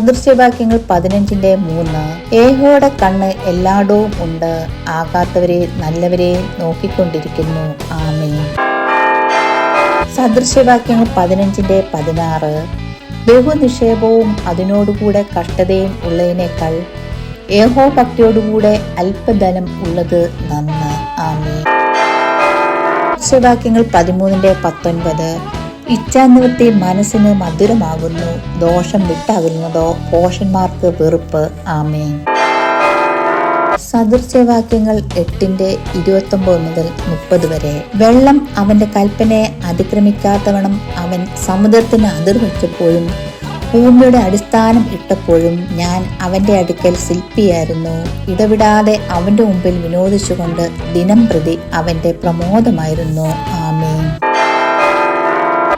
സദൃശ്യവാക്യങ്ങൾ പതിനഞ്ചിന്റെ മൂന്ന്. ഏഹോയുടെ കണ്ണ് എല്ലായിടവും ഉണ്ട്. ആകാത്തവരെ നല്ലവരെ നോക്കിക്കൊണ്ടിരിക്കുന്നു. ആമേ സദൃശ്യവാക്യങ്ങൾ പതിനഞ്ചിന്റെ പതിനാറ്. ബഹുനിക്ഷേപവും അതിനോടുകൂടെ കഷ്ടതയും ഉള്ളതിനേക്കാൾ ഏഹോ ഭക്തിയോടുകൂടെ അല്പധനം ഉള്ളത് നന്ന്. ആമേ സദൃശ്യവാക്യങ്ങൾ പതിമൂന്നിന്റെ പത്തൊൻപത്. ഇച്ഛാനിവൃത്തി മനസ്സിന് മധുരമാകുന്നു ദോഷം വിട്ടകലുന്നതോ പോഷന്മാർക്ക് വെറുപ്പ്. ആമേ സദൃശ്യവാക്യങ്ങൾ എട്ടിന്റെ ഇരുപത്തി ഒമ്പത് മുതൽ മുപ്പത് വരെ. വെള്ളം അവന്റെ കൽപ്പനയെ അതിക്രമിക്കാത്തവണം അവൻ സമുദ്രത്തിന് അതിർ വെച്ചപ്പോഴും ഭൂമിയുടെ അടിസ്ഥാനം ഇട്ടപ്പോഴും ഞാൻ അവന്റെ അടുക്കൽ ശില്പിയായിരുന്നു. ഇടവിടാതെ അവന്റെ മുമ്പിൽ വിനോദിച്ചുകൊണ്ട് ദിനം പ്രതി അവന്റെ പ്രമോദമായിരുന്നു. ആമേൻ.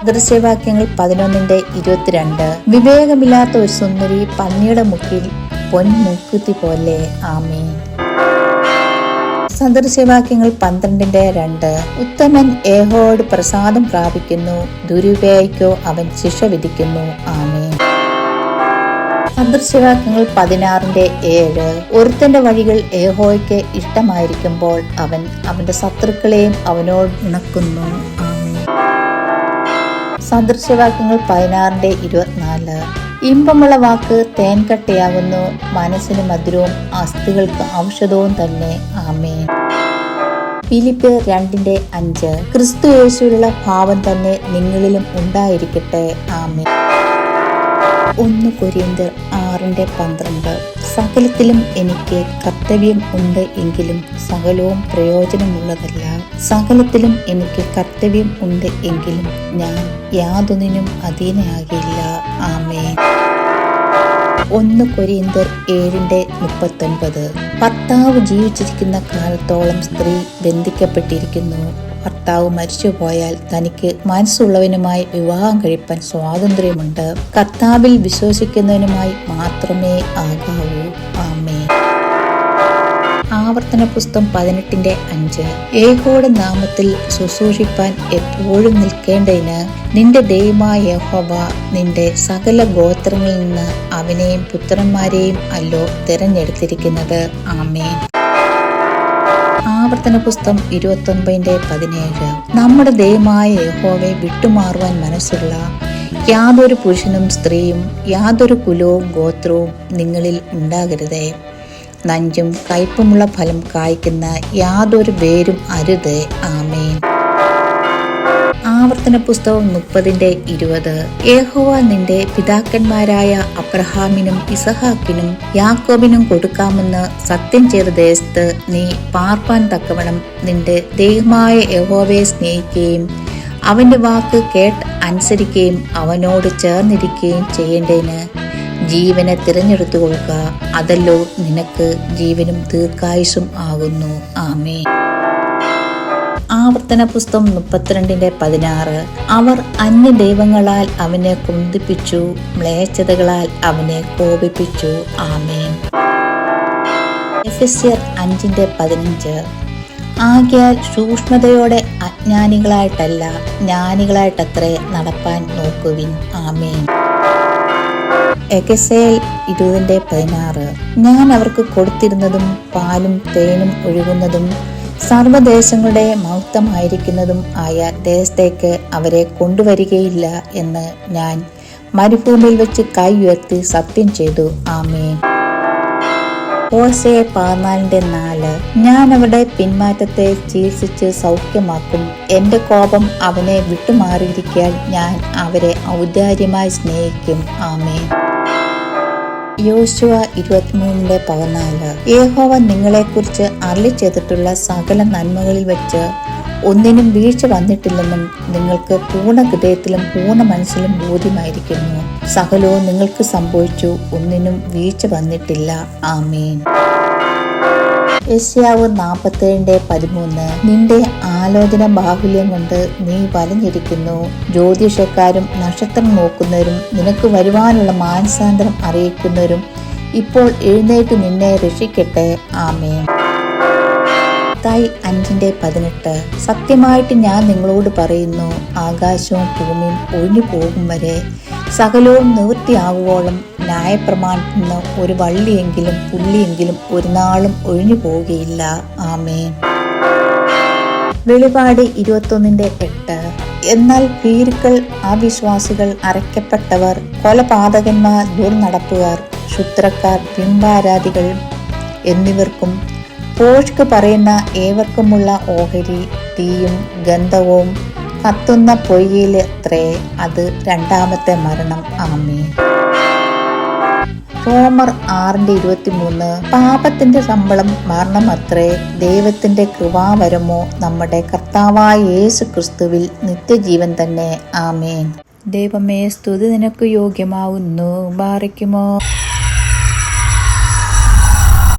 ദൃശ്യവാക്യങ്ങൾ പതിനൊന്നിന്റെ ഇരുപത്തിരണ്ട്. വിവേകമില്ലാത്ത ഒരു സുന്ദരി പന്നിയുടെ മുക്കിൽ പൊൻമുക്കുത്തി പോലെ. ആമീൻ. സദൃശ്യവാക്യങ്ങൾ പന്ത്രണ്ടിന്റെ രണ്ട്. ഉത്തമൻ ഏഹോട് പ്രസാദം പ്രാപിക്കുന്നു. ദുരുപയോഗിക്കോ അവൻ ശിക്ഷ വിധിക്കുന്നു. ആമേ സദൃശ്യവാക്യങ്ങൾ പതിനാറിന്റെ ഏഴ്. ഒരുത്തന്റെ വഴികൾ ഏഹോയ്ക്ക് ഇഷ്ടമായിരിക്കുമ്പോൾ അവൻ അവന്റെ ശത്രുക്കളെയും അവനോട് ഇണക്കുന്നു ആമേ സദൃശ്യവാക്യങ്ങൾ പതിനാറിന്റെ ഇരുപത്തിനാല്. ഇമ്പമുള്ള വാക്ക് തേൻകട്ടയാകുന്നു മനസ്സിന് മധുരവും അസ്ഥികൾക്ക് ഔഷധവും തന്നെ. ആമേ ഫിലിപ്പ് രണ്ടിന്റെ അഞ്ച്. ക്രിസ്തു യേശുവിലുള്ള ഭാവം തന്നെ നിങ്ങളിലും ഉണ്ടായിരിക്കട്ടെ. ആമേ ഒന്ന് കൊരിയന്തർ ആറിന്റെ പന്ത്രണ്ട്. സകലത്തിലും എനിക്ക് കർത്തവ്യം ഉണ്ട് എങ്കിലും സകലവും പ്രയോജനമുള്ളതല്ല. സകലത്തിലും എനിക്ക് കർത്തവ്യം ഉണ്ട് എങ്കിലും ഞാൻ യാതൊന്നിനും അധീനയാകില്ല. ആമേ ഒന്ന് കൊരിയന്തർ ഏഴിന്റെ മുപ്പത്തൊൻപത്. ഭർത്താവ് ജീവിച്ചിരിക്കുന്ന കാലത്തോളം സ്ത്രീ ബന്ധിക്കപ്പെട്ടിരിക്കുന്നു. ഭർത്താവ് മരിച്ചുപോയാൽ തനിക്ക് മനസ്സുള്ളവനുമായി വിവാഹം കഴിപ്പാൻ സ്വാതന്ത്ര്യമുണ്ട്. കർത്താവിൽ വിശ്വസിക്കുന്നതിനുമായി മാത്രമേ ആകാവൂ. ആമേ ആവർത്തന പുസ്തകം പതിനെട്ടിന്റെ അഞ്ച്. ഏകോടെ നാമത്തിൽ ശുശ്രൂഷിപ്പാൻ എപ്പോഴും നിൽക്കേണ്ടതിന് നിന്റെ ദൈവമായ യഹോവ നിന്റെ സകല ഗോത്രങ്ങളിൽ നിന്ന് അവനെയും പുത്രന്മാരെയും അല്ലോ തിരഞ്ഞെടുത്തിരിക്കുന്നത്. ആമേൻ. ആവർത്തന പുസ്തകം ഇരുപത്തി ഒൻപതിന്റെ പതിനേഴ്. നമ്മുടെ ദൈവമായ യഹോവയെ വിട്ടുമാറുവാൻ മനസ്സുള്ള യാതൊരു പുരുഷനും സ്ത്രീയും യാതൊരു കുലവും ഗോത്രവും നിങ്ങളിൽ ഉണ്ടാകരുതേ. നഞ്ചും കയ്പുമുള്ള ഫലം കായ്ക്കുന്ന യാതൊരു പേരും അരുത്. ആമേൻ. ആവർത്തന പുസ്തകം മുപ്പതിന്റെ ഇരുപത്. ഏഹോവ നിന്റെ പിതാക്കന്മാരായ അബ്രഹാമിനും ഇസഹാക്കിനും യാക്കോബിനും കൊടുക്കാമെന്ന് സത്യം ചെയ്ത ദേശത്ത് നീ പാർപ്പാൻ തക്കവണ്ണം നിന്റെ ദൈവമായ യഹോവയെ സ്നേഹിക്കുകയും അവന്റെ വാക്ക് കേട്ട് അനുസരിക്കുകയും അവനോട് ചേർന്നിരിക്കുകയും ചെയ്യേണ്ടതിന് ജീവനെ തിരഞ്ഞെടുത്തു കൊടുക്കുക അതല്ലോ നിനക്ക് ജീവനും ദീർഘായുസും ആകുന്നു. ആമേ ആവർത്തന പുസ്തകം മുപ്പത്തിരണ്ടിന്റെ പതിനാറ്. അവർ അന്യ ദൈവങ്ങളാൽ അവനെ കുന്തിപ്പിച്ചു മ്ലേച്ഛതകളാൽ അവനെ കോപിപ്പിച്ചു. ആമേൻ. അഞ്ചിന്റെ പതിനഞ്ച്. ആകിയാൽ സൂക്ഷ്മതയോടെ അജ്ഞാനികളായിട്ടല്ല ജ്ഞാനികളായിട്ടത്രേ നടപ്പാൻ നോക്കുവിൻ. ആമേൻ. എഗസേൽ ഇരുപതിന്റെ പതിനാറ്. ഞാൻ അവർക്ക് കൊടുത്തിരുന്നതും പാലും തേനും ഒഴുകുന്നതും സർവദേശങ്ങളുടെ മൗക്തമായിരിക്കുന്നതും ആയ ദേശത്തേക്ക് അവരെ കൊണ്ടുവരികയില്ല എന്ന് ഞാൻ മരുഭൂമിയിൽ വെച്ച് കൈ ഉയർത്തി സത്യം ചെയ്തു. ആമേ ഓസയെ പതിനാലിന്റെ നാല്. ഞാൻ അവിടെ പിന്മാറ്റത്തെ ചികിത്സിച്ച് സൗഖ്യമാക്കും. എന്റെ കോപം അവനെ വിട്ടുമാറിയിരിക്കാൻ ഞാൻ അവരെ ഔദാര്യമായി സ്നേഹിക്കും. ആമേ യോശുവ ഇരുപത്തിമൂന്നിന്റെ പതിനാല്. യഹോവ നിങ്ങളെക്കുറിച്ച് അരളി ചെയ്തിട്ടുള്ള സകല നന്മകളിൽ വെച്ച് ഒന്നിനും വീഴ്ച വന്നിട്ടില്ലെന്നും നിങ്ങൾക്ക് പൂർണ ഹൃദയത്തിലും പൂർണ മനസ്സിലും ബോധ്യമായിരിക്കുന്നു. സകലവും നിങ്ങൾക്ക് സംഭവിച്ചു ഒന്നിനും വീഴ്ച വന്നിട്ടില്ല. ആമേൻ. യസ്യാവ് നാൽപ്പത്തേഴിന്റെ പതിമൂന്ന്. നിന്റെ ആലോചന ബാഹുല്യം കൊണ്ട് നീ വലഞ്ഞിരിക്കുന്നു. ജ്യോതിഷക്കാരും നക്ഷത്രം നോക്കുന്നവരും നിനക്ക് വരുവാനുള്ള മാനസാന്തരം അറിയിക്കുന്നവരും ഇപ്പോൾ എഴുന്നേറ്റ് നിന്നെ രക്ഷിക്കട്ടെ. ആമേ മത്തായി അഞ്ചിന്റെ പതിനെട്ട്. സത്യമായിട്ട് ഞാൻ നിങ്ങളോട് പറയുന്നു ആകാശവും ഭൂമിയും ഒഴിഞ്ഞു പോകും വരെ. സകലവും നിവൃത്തിയാകുവോളം ന്യായപ്രമാണത്തിൽ നിന്ന് ഒരു വള്ളിയെങ്കിലും പുല്ലിയെങ്കിലും ഒരു നാളും ഒഴിഞ്ഞു പോവുകയില്ല. ആമേൻ. വെളിപാട് ഇരുപത്തൊന്നിന്റെ എട്ട്. എന്നാൽ ഭീരുക്കൾ അവിശ്വാസികൾ അരയ്ക്കപ്പെട്ടവർ കൊലപാതകന്മാർ ദുർനടപ്പുകാർ ക്ഷുദ്രക്കാർ ബിംബാരാധികൾ എന്നിവർക്കും പോഷ്ക്ക് പറയുന്ന ഏവർക്കുമുള്ള ഓഹരി തീയും ഗന്ധവും കത്തുന്ന പൊയ്യയിലെ അത്രേ. അത് രണ്ടാമത്തെ മരണം. ആമേ റോമർ ആറിന്റെ ഇരുപത്തിമൂന്ന്. പാപത്തിന്റെ ശമ്പളം മരണമത്രേ ദൈവത്തിന്റെ കൃപാവരമോ നമ്മുടെ കർത്താവായ യേശു ക്രിസ്തുവിൽ നിത്യജീവൻ തന്നെ. ആമേൻ. ദൈവമേ സ്തുതി നിനക്ക് യോഗ്യമാവുന്നു. ബാറിക്കുമോ?